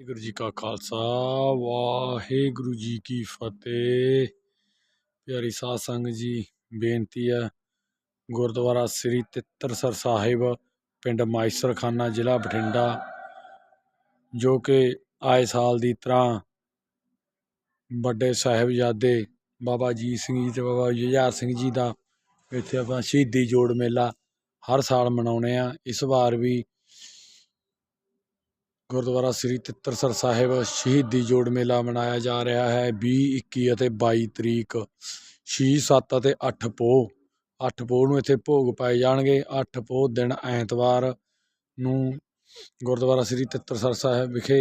ਵਾਹਿਗੁਰੂ ਜੀ ਕਾ ਖਾਲਸਾ, ਵਾਹਿਗੁਰੂ ਜੀ ਕੀ ਫਤਿਹ। ਪਿਆਰੀ ਸਾਧ ਸੰਗਤ ਜੀ, ਬੇਨਤੀ ਹੈ, ਗੁਰਦੁਆਰਾ ਸ੍ਰੀ ਤਿੱਤਰਸਰ ਸਾਹਿਬ, ਪਿੰਡ ਮਾਈਸਰਖਾਨਾ, ਜ਼ਿਲ੍ਹਾ ਬਠਿੰਡਾ, ਜੋ ਕਿ ਆਏ ਸਾਲ ਦੀ ਤਰ੍ਹਾਂ ਵੱਡੇ ਸਾਹਿਬਜ਼ਾਦੇ ਬਾਬਾ ਅਜੀਤ ਸਿੰਘ ਜੀ ਤੇ ਬਾਬਾ ਜੁਝਾਰ ਸਿੰਘ ਜੀ ਦਾ ਇੱਥੇ ਆਪਾਂ ਸ਼ਹੀਦੀ ਜੋੜ ਮੇਲਾ ਹਰ ਸਾਲ ਮਨਾਉਂਦੇ ਆ ਇਸ ਵਾਰ ਵੀ ਗੁਰਦੁਆਰਾ ਸ੍ਰੀ ਤਿੱਤਰਸਰ ਸਾਹਿਬ ਸ਼ਹੀਦੀ ਜੋੜ ਮੇਲਾ ਮਨਾਇਆ ਜਾ ਰਿਹਾ ਹੈ। 20 21 ਅਤੇ 22 ਤਰੀਕ 6 7 ਅਤੇ 8 ਪੋਹ। 8 ਪੋਹ ਨੂੰ ਇੱਥੇ ਭੋਗ ਪਾਏ ਜਾਣਗੇ। 8 ਪੋਹ ਦਿਨ ਐਤਵਾਰ ਨੂੰ ਗੁਰਦੁਆਰਾ ਸ੍ਰੀ ਤਿੱਤਰਸਰ ਸਾਹਿਬ ਵਿਖੇ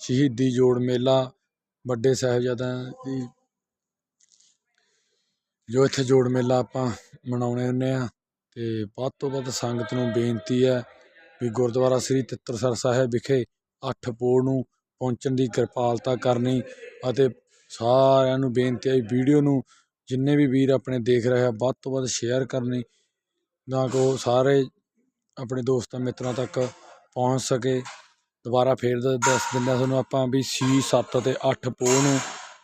ਸ਼ਹੀਦੀ ਜੋੜ ਮੇਲਾ ਵੱਡੇ ਸਾਹਿਬਜ਼ਾਦਿਆਂ ਦੀ ਜੋ ਇੱਥੇ ਜੋੜ ਮੇਲਾ ਆਪਾਂ ਮਨਾਉਣੇ ਹੁੰਦੇ ਆ ਤੇ ਵੱਧ ਤੋਂ ਵੱਧ ਸੰਗਤ ਨੂੰ ਬੇਨਤੀ ਹੈ ਵੀ ਗੁਰਦੁਆਰਾ ਸ੍ਰੀ ਤਿੱਤਰਸਰ ਸਾਹਿਬ ਵਿਖੇ ਅੱਠ ਪੋਹ ਨੂੰ ਪਹੁੰਚਣ ਦੀ ਕਿਰਪਾਲਤਾ ਕਰਨੀ ਅਤੇ ਸਾਰਿਆਂ ਨੂੰ ਬੇਨਤੀ ਹੈ ਵੀਡੀਓ ਨੂੰ ਜਿੰਨੇ ਵੀ ਵੀਰ ਆਪਣੇ ਦੇਖ ਰਹੇ ਆ, ਵੱਧ ਤੋਂ ਵੱਧ ਸ਼ੇਅਰ ਕਰਨੀ ਤਾਂ ਕਿ ਉਹ ਸਾਰੇ ਆਪਣੇ ਦੋਸਤਾਂ ਮਿੱਤਰਾਂ ਤੱਕ ਪਹੁੰਚ ਸਕੇ। ਦੁਬਾਰਾ ਫੇਰ ਦ- ਦੱਸ ਦਿੰਦੇ ਹਾਂ ਤੁਹਾਨੂੰ ਆਪਾਂ ਵੀ 6 7 ਅਤੇ 8 ਪੋਹ ਨੂੰ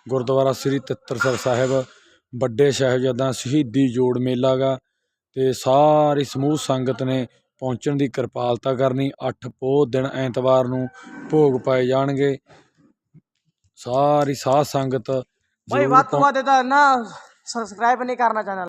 ਗੁਰਦੁਆਰਾ ਸ੍ਰੀ ਤਿੱਤਰਸਰ ਸਾਹਿਬ, ਵੱਡੇ ਸਾਹਿਬਜ਼ਾਦਾ ਸ਼ਹੀਦੀ ਜੋੜ ਮੇਲਾ ਗਾ ਤੇ ਸਾਰੀ ਸਮੂਹ ਸੰਗਤ ਨੇ ਪਹੁੰਚਣ ਦੀ ਕਿਰਪਾਲਤਾ ਕਰਨੀ। 8 ਪੋਹ ਦਿਨ ਐਤਵਾਰ ਨੂੰ ਭੋਗ ਪਾਏ ਜਾਣਗੇ। ਸਾਰੀ ਸਾਧ ਸੰਗਤ ਭਾਈ ਜ਼ਰੂਰ ਵੱਧ ਤੋਂ ਪਹੁੰ- ਵੱਧ ਇਹਦਾ ਨਾ ਸਬਸਕ੍ਰਾਈਬ ਨਹੀਂ ਕਰਨਾ ਚੈਨਲ